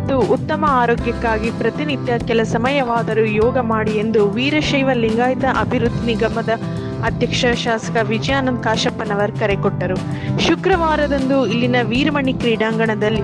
ಮತ್ತು ಉತ್ತಮ ಆರೋಗ್ಯಕ್ಕಾಗಿ ಪ್ರತಿನಿತ್ಯ ಕೆಲ ಸಮಯವಾದರೂ ಯೋಗ ಮಾಡಿ ಎಂದು ವೀರಶೈವ ಲಿಂಗಾಯತ ಅಭಿವೃದ್ಧಿ ನಿಗಮದ ಅಧ್ಯಕ್ಷ ಶಾಸಕ ವಿಜಯಾನಂದ್ ಕಾಶಪ್ಪನವರ್ ಕರೆ ಕೊಟ್ಟರು. ಶುಕ್ರವಾರದಂದು ಇಲ್ಲಿನ ವೀರಮಣಿ ಕ್ರೀಡಾಂಗಣದಲ್ಲಿ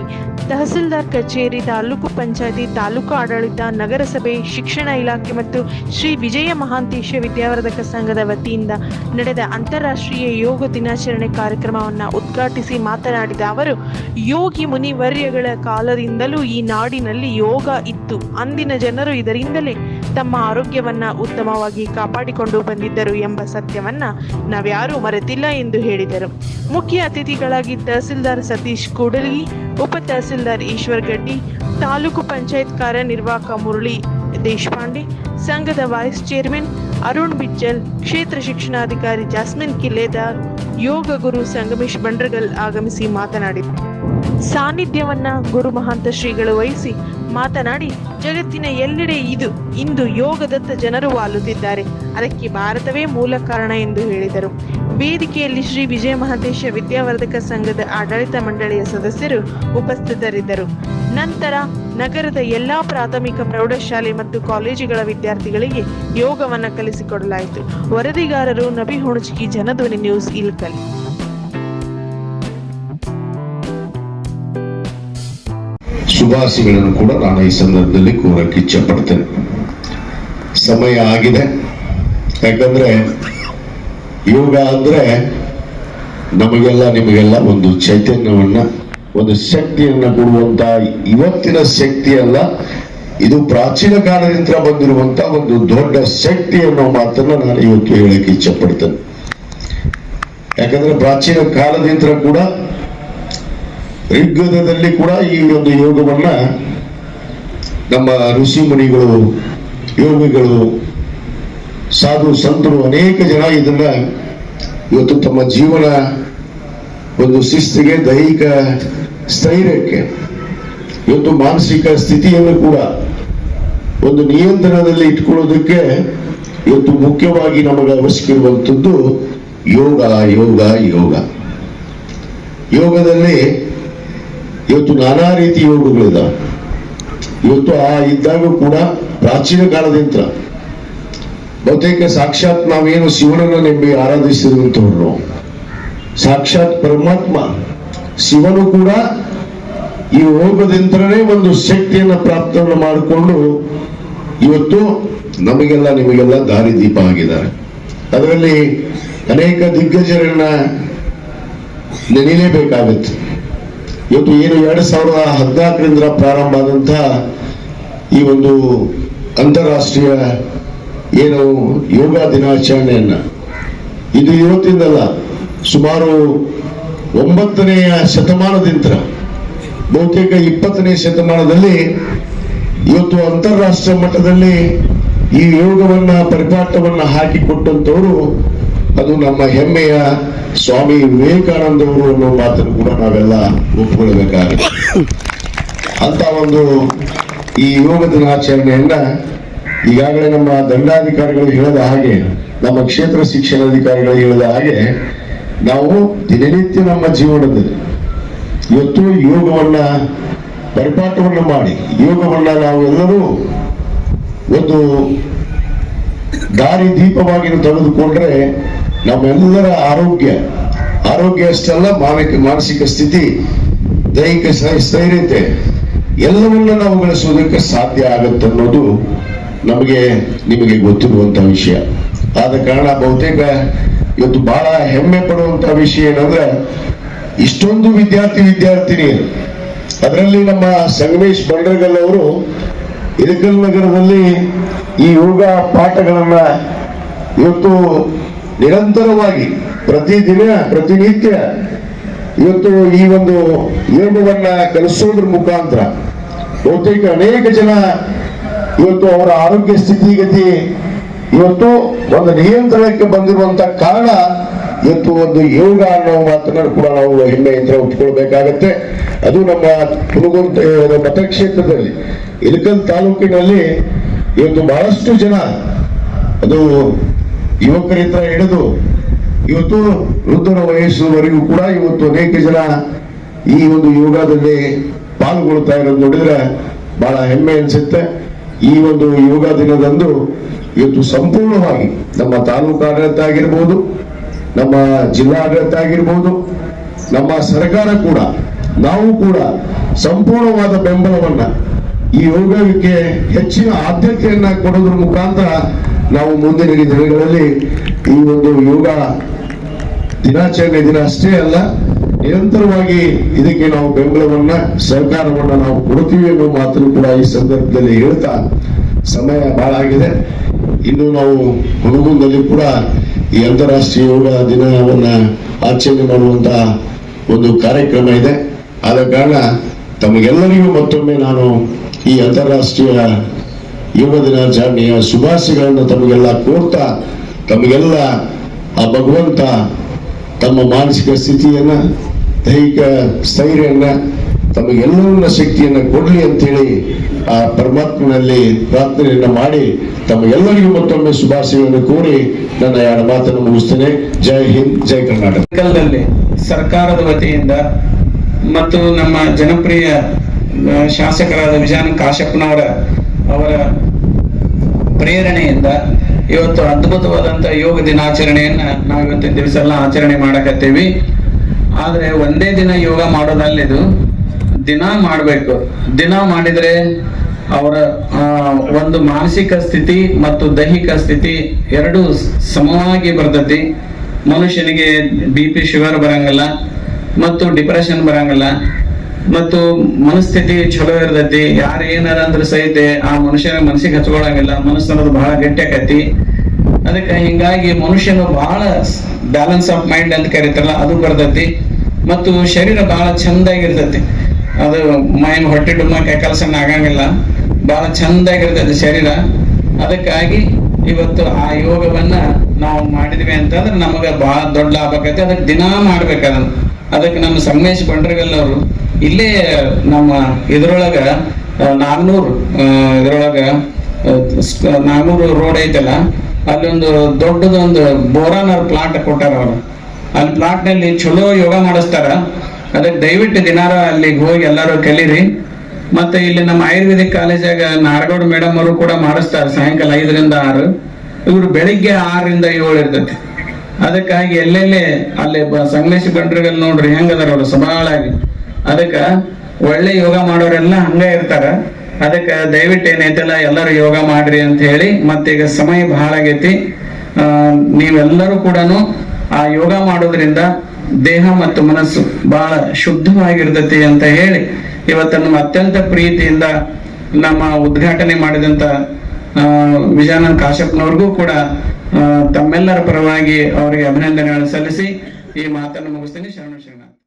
ತಹಸೀಲ್ದಾರ್ ಕಚೇರಿ ತಾಲೂಕು ಪಂಚಾಯತಿ ತಾಲೂಕು ಆಡಳಿತ ನಗರಸಭೆ ಶಿಕ್ಷಣ ಇಲಾಖೆ ಮತ್ತು ಶ್ರೀ ವಿಜಯ ಮಹಾಂತೇಶ ವಿದ್ಯಾವರ್ಧಕ ಸಂಘದ ವತಿಯಿಂದ ನಡೆದ ಅಂತಾರಾಷ್ಟ್ರೀಯ ಯೋಗ ದಿನಾಚರಣೆ ಕಾರ್ಯಕ್ರಮವನ್ನು ಉದ್ಘಾಟಿಸಿ ಮಾತನಾಡಿದ ಅವರು, ಯೋಗಿ ಮುನಿವರ್ಯಗಳ ಕಾಲದಿಂದಲೂ ಈ ನಾಡಿನಲ್ಲಿ ಯೋಗ ಇತ್ತು. ಅಂದಿನ ಜನರು ಇದರಿಂದಲೇ ತಮ್ಮ ಆರೋಗ್ಯವನ್ನ ಉತ್ತಮವಾಗಿ ಕಾಪಾಡಿಕೊಂಡು ಬಂದಿದ್ದರು ಎಂಬ ಸತ್ಯವನ್ನ ನಾವ್ಯಾರೂ ಮರೆತಿಲ್ಲ ಎಂದು ಹೇಳಿದರು. ಮುಖ್ಯ ಅತಿಥಿಗಳಾಗಿ ತಹಸೀಲ್ದಾರ್ ಸತೀಶ್ ಕೂಡಲಿ, ಉಪ ತಹಸೀಲ್ದಾರ್ ಈಶ್ವರ್ ಗಡ್ಡಿ, ತಾಲೂಕು ಪಂಚಾಯತ್ ಕಾರ್ಯನಿರ್ವಾಹಕ ಮುರಳಿ ದೇಶಪಾಂಡೆ, ಸಂಘದ ವೈಸ್ ಚೇರ್ಮನ್ ಅರುಣ್ ಬಿಜ್ಜಲ್ ಕ್ಷೇತ್ರ ಶಿಕ್ಷಣಾಧಿಕಾರಿ ಜಾಸ್ಮಿನ್ ಕಿಲ್ಲೇದಾರ್, ಯೋಗ ಗುರು ಸಂಗಮೇಶ್ ಬಂಡ್ರಗಲ್ ಆಗಮಿಸಿ ಮಾತನಾಡಿದರು. ಸಾನ್ನಿಧ್ಯವನ್ನ ಗುರು ಮಹಾಂತ ಶ್ರೀಗಳು ವಹಿಸಿ ಮಾತನಾಡಿ, ಜಗತ್ತಿನ ಎಲ್ಲೆಡೆ ಇದು, ಇಂದು ಯೋಗದತ್ತ ಜನರು ವಾಲುತ್ತಿದ್ದಾರೆ. ಅದಕ್ಕೆ ಭಾರತವೇ ಮೂಲ ಕಾರಣ ಎಂದು ಹೇಳಿದರು. ವೇದಿಕೆಯಲ್ಲಿ ಶ್ರೀ ವಿಜಯ ಮಹಾದೇಶ ವಿದ್ಯಾವರ್ಧಕ ಸಂಘದ ಆಡಳಿತ ಮಂಡಳಿಯ ಸದಸ್ಯರು ಉಪಸ್ಥಿತರಿದ್ದರು. ನಂತರ ನಗರದ ಎಲ್ಲಾ ಪ್ರಾಥಮಿಕ ಪ್ರೌಢಶಾಲೆ ಮತ್ತು ಕಾಲೇಜುಗಳ ವಿದ್ಯಾರ್ಥಿಗಳಿಗೆ ಯೋಗವನ್ನು ಕಲಿಸಿಕೊಡಲಾಯಿತು. ವರದಿಗಾರರು ನಬಿ ಹುಣಚಗಿ ಜನಧ್ವನಿ ನ್ಯೂಸ್, ಇಲ್ಕಲ್. ಶುಭಾಶಯಗಳನ್ನು ಕೂಡ ನಾನು ಈ ಸಂದರ್ಭದಲ್ಲಿ ಕೋರಕ್ಕೆ ಇಚ್ಛೆ ಪಡ್ತೇನೆ ಸಮಯ ಆಗಿದೆ. ಯಾಕಂದ್ರೆ ಯೋಗ ಅಂದ್ರೆ ನಮಗೆಲ್ಲ, ನಿಮಗೆಲ್ಲ ಒಂದು ಚೈತನ್ಯವನ್ನ, ಒಂದು ಶಕ್ತಿಯನ್ನ ಕೊಡುವಂತ ಇವತ್ತಿನ ಶಕ್ತಿ ಅಲ್ಲ, ಇದು ಪ್ರಾಚೀನ ಕಾಲದಿಂದ ಬಂದಿರುವಂತ ಒಂದು ದೊಡ್ಡ ಶಕ್ತಿ ಅನ್ನೋ ಮಾತನ್ನ ನಾನು ಇವತ್ತು ಹೇಳಕ್ಕೆ ಇಚ್ಛೆ ಪಡ್ತೇನೆ ಯಾಕಂದ್ರೆ ಪ್ರಾಚೀನ ಕಾಲದಿಂದ ಕೂಡ ಋಗ್ವೇದದಲ್ಲಿ ಕೂಡ ಈ ಒಂದು ಯೋಗವನ್ನ ನಮ್ಮ ಋಷಿ ಮುನಿಗಳು, ಯೋಗಿಗಳು, ಸಾಧು ಸಂತರು ಅನೇಕ ಜನ ಇದನ್ನ ಇವತ್ತು ತಮ್ಮ ಜೀವನ ಒಂದು ಶಿಸ್ತಿಗೆ, ದೈಹಿಕ ಸ್ಥೈರ್ಯಕ್ಕೆ, ಇವತ್ತು ಮಾನಸಿಕ ಸ್ಥಿತಿಯನ್ನು ಕೂಡ ಒಂದು ನಿಯಂತ್ರಣದಲ್ಲಿ ಇಟ್ಕೊಳ್ಳೋದಕ್ಕೆ ಇವತ್ತು ಮುಖ್ಯವಾಗಿ ನಮಗೆ ಅವಶ್ಯಕ ಇರುವಂಥದ್ದು ಯೋಗ ಯೋಗ ಯೋಗ. ಯೋಗದಲ್ಲಿ ಇವತ್ತು ನಾನಾ ರೀತಿ ಯೋಗಗಳಿದ್ದಾವೆ ಇವತ್ತು ಆ ಇದ್ದಾಗ ಕೂಡ ಪ್ರಾಚೀನ ಕಾಲದಿಂದ ಬಹುತೇಕ ಸಾಕ್ಷಾತ್ ನಾವೇನು ಶಿವನನ್ನು ನಂಬಿ ಆರಾಧಿಸಿರುವಂತವ್ರು ಸಾಕ್ಷಾತ್ ಪರಮಾತ್ಮ ಶಿವನು ಕೂಡ ಈ ಯೋಗದಿಂದನೇ ಒಂದು ಶಕ್ತಿಯನ್ನ ಪ್ರಾಪ್ತವನ್ನು ಮಾಡಿಕೊಂಡು ಇವತ್ತು ನಮಗೆಲ್ಲ ನಿಮಗೆಲ್ಲ ದಾರಿ ದೀಪ ಆಗಿದ್ದಾರೆ. ಅದರಲ್ಲಿ ಅನೇಕ ದಿಗ್ಗಜರನ್ನ ನೆನೆಯಲೇಬೇಕಾಗುತ್ತೆ ಇವತ್ತು ಏನು ಎರಡು ಸಾವಿರದ ಹದಿನಾಲ್ಕರಿಂದ ಪ್ರಾರಂಭ ಆದಂತಹ ಈ ಒಂದು ಅಂತಾರಾಷ್ಟ್ರೀಯ ಏನು ಯೋಗ ದಿನಾಚರಣೆಯನ್ನ. ಇದು ಇವತ್ತಿಂದಲ್ಲ, ಸುಮಾರು ಒಂಬತ್ತನೆಯ ಶತಮಾನದಿಂದ ಬಹುತೇಕ ಇಪ್ಪತ್ತನೇ ಶತಮಾನದಲ್ಲಿ ಇವತ್ತು ಅಂತಾರಾಷ್ಟ್ರೀಯ ಮಟ್ಟದಲ್ಲಿ ಈ ಯೋಗವನ್ನ, ಪರಿಪಾಠವನ್ನ ಹಾಕಿಕೊಟ್ಟಂತವರು ಅದು ನಮ್ಮ ಹೆಮ್ಮೆಯ ಸ್ವಾಮಿ ವಿವೇಕಾನಂದವರು ಅನ್ನೋ ಮಾತನ್ನು ಕೂಡ ನಾವೆಲ್ಲ ಒಪ್ಪಿಕೊಳ್ಬೇಕಾಗುತ್ತೆ ಅಂತ ಒಂದು ಈ ಯೋಗ ದಿನಾಚರಣೆಯನ್ನ ಈಗಾಗಲೇ ನಮ್ಮ ದಂಡಾಧಿಕಾರಿಗಳು ಹೇಳಿದ ಹಾಗೆ, ನಮ್ಮ ಕ್ಷೇತ್ರ ಶಿಕ್ಷಣಾಧಿಕಾರಿಗಳು ಹೇಳಿದ ಹಾಗೆ, ನಾವು ದಿನನಿತ್ಯ ನಮ್ಮ ಜೀವನದಲ್ಲಿ ಇವತ್ತು ಯೋಗವನ್ನ ಪರಿಪಾಠವನ್ನು ಮಾಡಿ, ಯೋಗವನ್ನ ನಾವು ಎಲ್ಲರೂ ಒಂದು ದಾರಿ ದೀಪವಾಗಿ ತೆಗೆದುಕೊಂಡ್ರೆ ನಮ್ಮೆಲ್ಲರ ಆರೋಗ್ಯ ಆರೋಗ್ಯ ಅಷ್ಟಲ್ಲ ಮಾನಸಿಕ ಮಾನಸಿಕ ಸ್ಥಿತಿ, ದೈಹಿಕ ಸ್ಥೈ- ಸ್ಥೈರ್ಯತೆ, ಎಲ್ಲವನ್ನ ನಾವು ಗಳಿಸುವುದಕ್ಕೆ ಸಾಧ್ಯ ಆಗುತ್ತೆ ಅನ್ನೋದು ನಮಗೆ, ನಿಮಗೆ ಗೊತ್ತಿರುವಂತ ವಿಷಯ. ಆದ ಕಾರಣ ಬಹುತೇಕ ಇವತ್ತು ಬಹಳ ಹೆಮ್ಮೆ ಪಡುವಂತ ವಿಷಯ ಏನಂದ್ರೆ, ಇಷ್ಟೊಂದು ವಿದ್ಯಾರ್ಥಿ, ವಿದ್ಯಾರ್ಥಿನಿಯರು, ಅದರಲ್ಲಿ ನಮ್ಮ ಸಂಗಮೇಶ್ ಬಂಡರ್ಗಲ್ ಅವರು ಇದಕಲ್ ನಗರದಲ್ಲಿ ಈ ಯೋಗ ಪಾಠಗಳನ್ನ ಇವತ್ತು ನಿರಂತರವಾಗಿ ಪ್ರತಿದಿನ, ಪ್ರತಿನಿತ್ಯ ಇವತ್ತು ಈ ಒಂದು ನಿಯಮವನ್ನ ಕಲಿಸೋದ್ರ ಮುಖಾಂತರ ಬಹುತೇಕ ಅನೇಕ ಜನ ಇವತ್ತು ಅವರ ಆರೋಗ್ಯ ಸ್ಥಿತಿಗತಿ ಇವತ್ತು ಒಂದು ನಿಯಂತ್ರಣಕ್ಕೆ ಬಂದಿರುವಂತ ಕಾರಣ ಇವತ್ತು ಒಂದು ಯೋಗ ಅನ್ನೋ ಮಾತನ್ನು ಕೂಡ ನಾವು ಹೆಮ್ಮೆ ಯಂತ್ರ ಉಟ್ಕೊಳ್ಬೇಕಾಗತ್ತೆ. ಅದು ನಮ್ಮ ಕುರುಗುಂಟ ಮತಕ್ಷೇತ್ರದಲ್ಲಿ, ಇಳಕಲ್ ತಾಲೂಕಿನಲ್ಲಿ ಇವತ್ತು ಬಹಳಷ್ಟು ಜನ ಅದು ಯುವಕರಿಂದ ಹಿಡಿದು ಇವತ್ತು ವೃದ್ಧರ ವಯಸ್ಸುವರೆಗೂ ಕೂಡ ಇವತ್ತು ಅನೇಕ ಜನ ಈ ಒಂದು ಯೋಗದಲ್ಲಿ ಪಾಲ್ಗೊಳ್ತಾ ಇರೋದು ನೋಡಿದ್ರೆ ಬಹಳ ಹೆಮ್ಮೆ ಅನಿಸುತ್ತೆ. ಈ ಒಂದು ಯೋಗ ದಿನದಂದು ಇವತ್ತು ಸಂಪೂರ್ಣವಾಗಿ ನಮ್ಮ ತಾಲೂಕು ಆಡಳಿತ ಆಗಿರ್ಬೋದು, ನಮ್ಮ ಜಿಲ್ಲಾ ಆಡಳಿತ ಆಗಿರ್ಬೋದು, ನಮ್ಮ ಸರ್ಕಾರ ಕೂಡ, ನಾವು ಕೂಡ ಸಂಪೂರ್ಣವಾದ ಬೆಂಬಲವನ್ನ ಈ ಯೋಗಕ್ಕೆ ಹೆಚ್ಚಿನ ಆದ್ಯತೆಯನ್ನ ಕೊಡೋದ್ರ ಮುಖಾಂತರ ನಾವು ಮುಂದಿನ ದಿನಗಳಲ್ಲಿ ಈ ಒಂದು ಯೋಗ ದಿನಾಚರಣೆ ದಿನ ಅಷ್ಟೇ ಅಲ್ಲ, ನಿರಂತರವಾಗಿ ಇದಕ್ಕೆ ನಾವು ಬೆಂಬಲವನ್ನ, ಸಹಕಾರವನ್ನ ನಾವು ಕೊಡ್ತೀವಿ ಅನ್ನೋ ಮಾತನ್ನು ಕೂಡ ಈ ಸಂದರ್ಭದಲ್ಲಿ ಹೇಳ್ತಾ ಸಮಯ ಬಹಳ ಆಗಿದೆ. ಇನ್ನು ನಾವು ಹುಡುಗಂದಲ್ಲಿ ಕೂಡ ಈ ಅಂತಾರಾಷ್ಟ್ರೀಯ ಯೋಗ ದಿನವನ್ನ ಆಚರಣೆ ಮಾಡುವಂತ ಒಂದು ಕಾರ್ಯಕ್ರಮ ಇದೆ. ಆದ ಕಾರಣ ತಮಗೆಲ್ಲರಿಗೂ ಮತ್ತೊಮ್ಮೆ ನಾನು ಈ ಅಂತಾರಾಷ್ಟ್ರೀಯ ಯುವ ದಿನಾಚರಣೆಯ ಶುಭಾಶಯಗಳನ್ನು ತಮಗೆಲ್ಲ ಕೋರ್ತಾ, ತಮಗೆಲ್ಲ ಆ ಭಗವಂತ ತಮ್ಮ ಮಾನಸಿಕ ಸ್ಥಿತಿಯನ್ನ, ದೈಹಿಕ ಸ್ಥೈರ್ಯನ್ನ, ತಮಗೆಲ್ಲವನ್ನ ಶಕ್ತಿಯನ್ನ ಕೊಡಲಿ ಅಂತೇಳಿ ಆ ಪರಮಾತ್ಮನಲ್ಲಿ ಪ್ರಾರ್ಥನೆಯನ್ನ ಮಾಡಿ ತಮಗೆಲ್ಲರಿಗೂ ಮತ್ತೊಮ್ಮೆ ಶುಭಾಶಯಗಳನ್ನು ಕೋರಿ ನನ್ನ ಎರಡು ಮಾತನ್ನು ಮುಗಿಸ್ತೇನೆ. ಜೈ ಹಿಂದ್, ಜೈ ಕರ್ನಾಟಕ. ಸರ್ಕಾರದ ವತಿಯಿಂದ ಮತ್ತು ನಮ್ಮ ಜನಪ್ರಿಯ ಶಾಸಕರಾದ ವಿಜಾನ ಕಾಶಪ್ಪನವರ ಅವರ ಪ್ರೇರಣೆಯಿಂದ ಇವತ್ತು ಅದ್ಭುತವಾದಂತ ಯೋಗ ದಿನಾಚರಣೆಯನ್ನ ನಾವು ಇವತ್ತಿನ ದಿವಸ ಎಲ್ಲ ಆಚರಣೆ ಮಾಡಕತ್ತೀವಿ. ಆದರೆ ಒಂದೇ ದಿನ ಯೋಗ ಮಾಡೋದಲ್ಲಿದು ದಿನ ಮಾಡಬೇಕು. ದಿನ ಮಾಡಿದ್ರೆ ಅವರ ಒಂದು ಮಾನಸಿಕ ಸ್ಥಿತಿ ಮತ್ತು ದೈಹಿಕ ಸ್ಥಿತಿ ಎರಡು ಸಮವಾಗಿ ಬರ್ತತಿ. ಮನುಷ್ಯನಿಗೆ ಬಿ ಪಿ ಶುಗರ್ ಬರಂಗಿಲ್ಲ ಮತ್ತು ಡಿಪ್ರೆಷನ್ ಬರಂಗಿಲ್ಲ. ಮತ್ತು ಮನಸ್ಥಿತಿ ಚಲೋ ಇರ್ತೈತಿ, ಯಾರು ಏನಾರ ಅಂದ್ರ ಸಹಿತ ಆ ಮನುಷ್ಯನ ಮನಸ್ಸಿಗೆ ಹಚ್ಕೊಳಂಗಿಲ್ಲ ಮನಸ್ಸು ಅನ್ನೋದು ಬಹಳ ಗಟ್ಟಿ ಆಕತಿ ಅದಕ್ಕೆ ಹಿಂಗಾಗಿ ಮನುಷ್ಯನು ಬಹಳ ಬ್ಯಾಲೆನ್ಸ್ ಆಫ್ ಮೈಂಡ್ ಅಂತ ಕರೀತಾರಲ್ಲ, ಅದು ಬರ್ತೈತಿ. ಮತ್ತು ಶರೀರ ಬಹಳ ಚಂದಾಗಿರ್ತೈತಿ. ಅದು ಮೈನ್ ಹೊಟ್ಟೆ ಡುಮ್ಮಕ್ಕೆ ಕೆಲಸ ಆಗಂಗಿಲ್ಲ, ಬಹಳ ಚಂದಾಗಿರ್ತೈತಿ ಶರೀರ. ಅದಕ್ಕಾಗಿ ಇವತ್ತು ಆ ಯೋಗವನ್ನ ನಾವು ಮಾಡಿದ್ವಿ ಅಂತಂದ್ರೆ ನಮಗ ಬಹಳ ದೊಡ್ಡ ಲಾಭ ಆಕೈತಿ. ಅದಕ್ಕೆ ದಿನಾ ಮಾಡ್ಬೇಕದ ಅದಕ್ಕೆ ನಮ್ಮ ಸಂಗಮೇಶ್ ಬಂಡ್ರಗಲ್ ಅವರು ಇಲ್ಲೇ ನಮ್ಮ ಇದ್ರೊಳಗ ನಾನ್ನೂರು ಇದ್ರೊಳಗ ನಾಗ್ನೂರು ರೋಡ್ ಐತಲ್ಲ ಅಲ್ಲಿ ಒಂದು ದೊಡ್ಡದೊಂದು ಬೋರಾನರ್ ಪ್ಲಾಂಟ್ ಕೊಟ್ಟಾರ ಅವರು. ಅಲ್ಲಿ ಪ್ಲಾಂಟ್ನಲ್ಲಿ ಚಲೋ ಯೋಗ ಮಾಡಿಸ್ತಾರ. ಅದಕ್ಕೆ ದಯವಿಟ್ಟು ದಿನಾರ ಅಲ್ಲಿಗೆ ಹೋಗಿ ಎಲ್ಲರೂ ಕಲೀರಿ. ಮತ್ತೆ ಇಲ್ಲಿ ನಮ್ಮ ಆಯುರ್ವೇದಿಕ್ ಕಾಲೇಜಾಗ ನಾರಗೌಡ ಮೇಡಮ್ ಅವರು ಕೂಡ ಮಾಡಿಸ್ತಾರೆ, ಸಾಯಂಕಾಲ ಐದರಿಂದ ಆರು. ಇವರು ಬೆಳಿಗ್ಗೆ ಆರರಿಂದ ಏಳು ಇರ್ತೈತಿ. ಅದಕ್ಕಾಗಿ ಎಲ್ಲೆಲ್ಲೇ ಅಲ್ಲಿ ಸಂಗಮೇಶ್ ಬಂಡ್ರಿಗಲ್ಲಿ ನೋಡ್ರಿ ಹೆಂಗದಾರ ಅವರು, ಸಬಾಳಾಗಿ. ಅದಕ್ಕ ಒಳ್ಳೆ ಯೋಗ ಮಾಡೋರೆಲ್ಲ ಹಂಗ ಇರ್ತಾರ. ಅದಕ್ಕ ದಯವಿಟ್ಟು ಏನೈತಲ್ಲ, ಎಲ್ಲರೂ ಯೋಗ ಮಾಡ್ರಿ ಅಂತ ಹೇಳಿ ಮತ್ತೀಗ ಸಮಯ ಬಹಳ ಆಗೈತಿ. ನೀವೆಲ್ಲರೂ ಕೂಡ ಆ ಯೋಗ ಮಾಡೋದ್ರಿಂದ ದೇಹ ಮತ್ತು ಮನಸ್ಸು ಬಹಳ ಶುದ್ಧವಾಗಿರ್ತತಿ ಅಂತ ಹೇಳಿ ಇವತ್ತು ನಮ್ಮ ಅತ್ಯಂತ ಪ್ರೀತಿಯಿಂದ ನಮ್ಮ ಉದ್ಘಾಟನೆ ಮಾಡಿದಂತ ವಿಜಯಾನಂದ್ ಕಾಶ್ಯಪ್ನವ್ರಿಗೂ ಕೂಡ ತಮ್ಮೆಲ್ಲರ ಪರವಾಗಿ ಅವರಿಗೆ ಅಭಿನಂದನೆಗಳನ್ನು ಸಲ್ಲಿಸಿ ಈ ಮಾತನ್ನು ಮುಗಿಸ್ತೀನಿ. ಶರಣ